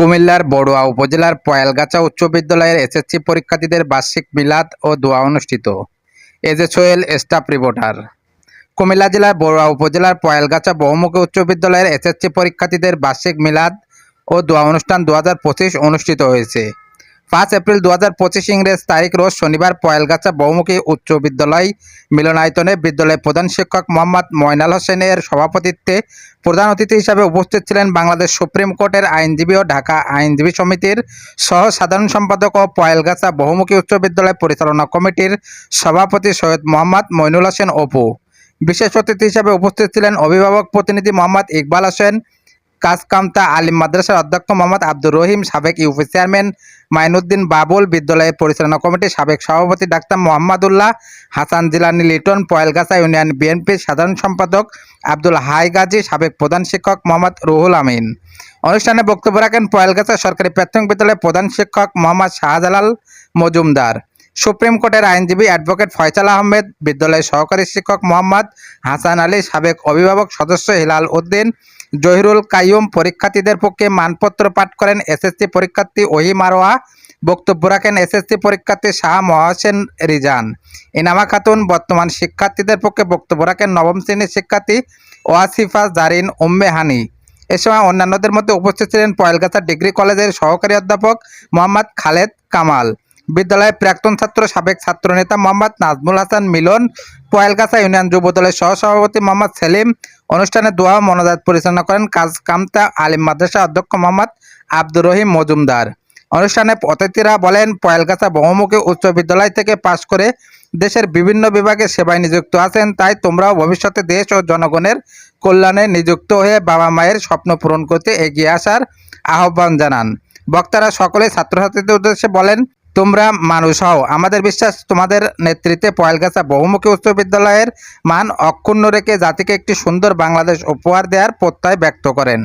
কুমিল্লার বড়ুয়া উপজেলার পয়ালগাছা উচ্চ বিদ্যালয়ের এসএসসি পরীক্ষার্থীদের বার্ষিক মিলাদ ও দোয়া অনুষ্ঠিত। এজে সোহেল স্টাফ রিপোর্টার। কুমিল্লা জেলার বড়ুয়া উপজেলার পয়ালগাছা বহুমুখী উচ্চ বিদ্যালয়ের এসএসসি পরীক্ষার্থীদের বার্ষিক মিলাদ ও দোয়া অনুষ্ঠান দু হাজার পঁচিশ অনুষ্ঠিত হয়েছে। পাঁচ এপ্রিল দু হাজার পঁচিশ ইংরেজ তারিখ, রোজ শনিবার পয়ালগাছা বহুমুখী উচ্চ বিদ্যালয় মিলনায়তনে বিদ্যালয়ের প্রধান শিক্ষক মোহাম্মদ ময়নাল হোসেনের সভাপতিত্বে প্রধান অতিথি হিসাবে উপস্থিত ছিলেন বাংলাদেশ সুপ্রিম কোর্টের আইনজীবী ও ঢাকা আইনজীবী সমিতির সহ সাধারণ সম্পাদক ও পয়ালগাছা বহুমুখী উচ্চ বিদ্যালয় পরিচালনা কমিটির সভাপতি সৈয়দ মোহাম্মদ মইনুল হোসেন অপু। বিশেষ অতিথি হিসাবে উপস্থিত ছিলেন অভিভাবক প্রতিনিধি মোহাম্মদ ইকবাল হোসেন কাজকামতা আলিম মাদ্রাসার অধ্যক্ষ মোহাম্মদ আব্দুর রহিম, সাবেক ইউপি চেয়ারম্যান মাইনুদ্দিন বাবুল বিদ্যালয়ের পরিচালনা কমিটির সাবেক সভাপতি ডাক্তার মোহাম্মদুল্লাহ, হাসান জিলানি লিটন, পয়েলগাছা ইউনিয়ন বিএনপির সাধারণ সম্পাদক আব্দুল হাই গাজী সাবেক প্রধান শিক্ষক মোহাম্মদ রুহুল আমিন। অনুষ্ঠানে বক্তব্য রাখেন পয়েলগাছা সরকারি প্রাথমিক বিদ্যালয়ের প্রধান শিক্ষক মোহাম্মদ শাহজালাল মজুমদার। সুপ্রিম কোর্টের আইনজীবী অ্যাডভোকেট ফয়সাল আহমেদ, বিদ্যালয়ের সহকারী শিক্ষক মোহাম্মদ হাসান আলী, সাবেক অভিভাবক সদস্য হিলাল উদ্দিন জহিরুল কাইয়ুম পরীক্ষার্থীদের পক্ষে মানপত্র পাঠ করেন এসএসসি পরীক্ষার্থী ওহি মারোয়া। বক্তব্য রাখেন এসএসসি পরীক্ষার্থী শাহ মহাসেন রিজান। ইনামা খাতুন বর্তমান শিক্ষার্থীদের পক্ষে বক্তব্য রাখেন নবম শ্রেণির শিক্ষার্থী ওয়াসিফা জারিন উম্মে হানি। এ সময় অন্যান্যদের মধ্যে উপস্থিত ছিলেন পয়েলগাছা ডিগ্রি কলেজের সহকারী অধ্যাপক মোহাম্মদ খালেদ কামাল। বিদ্যালয়ের প্রাক্তন ছাত্র, সাবেক ছাত্রনেতা মোহাম্মদ নাজমুল হাসান মিলন, পয়েলগাছা ইউনিয়ন যুব দলের সহসভাপতি মোহাম্মদ সেলিম অনুষ্ঠানে দোয়া মনোজাত পরিচালনা করেন কাজ কামতা আলিম মাদ্রাসা অধ্যক্ষ মোহাম্মদ আব্দুর রহিম মজুমদার। অনুষ্ঠানে অতিথিরা বলেন, পয়েলগাছা বহুমুখী উচ্চ বিদ্যালয় থেকে পাশ করে দেশের বিভিন্ন বিভাগে সেবায় নিযুক্ত আছেন, তাই তোমরাও ভবিষ্যতে দেশ ও জনগণের কল্যাণে নিযুক্ত হয়ে বাবা মায়ের স্বপ্ন পূরণ করতে এগিয়ে আসার আহ্বান জানান। বক্তারা সকলে ছাত্রছাত্রীদের উদ্দেশ্যে বলেন তোমরা মানুষ হও। আমাদের বিশ্বাস, তোমাদের নেতৃত্বে পয়ালগাছা বহুমুখী উচ্চ বিদ্যালয়ের মান অক্ষুণ্ণ রেখে জাতিকে একটি সুন্দর বাংলাদেশ উপহার দেওয়ার প্রত্যয় ব্যক্ত করেন।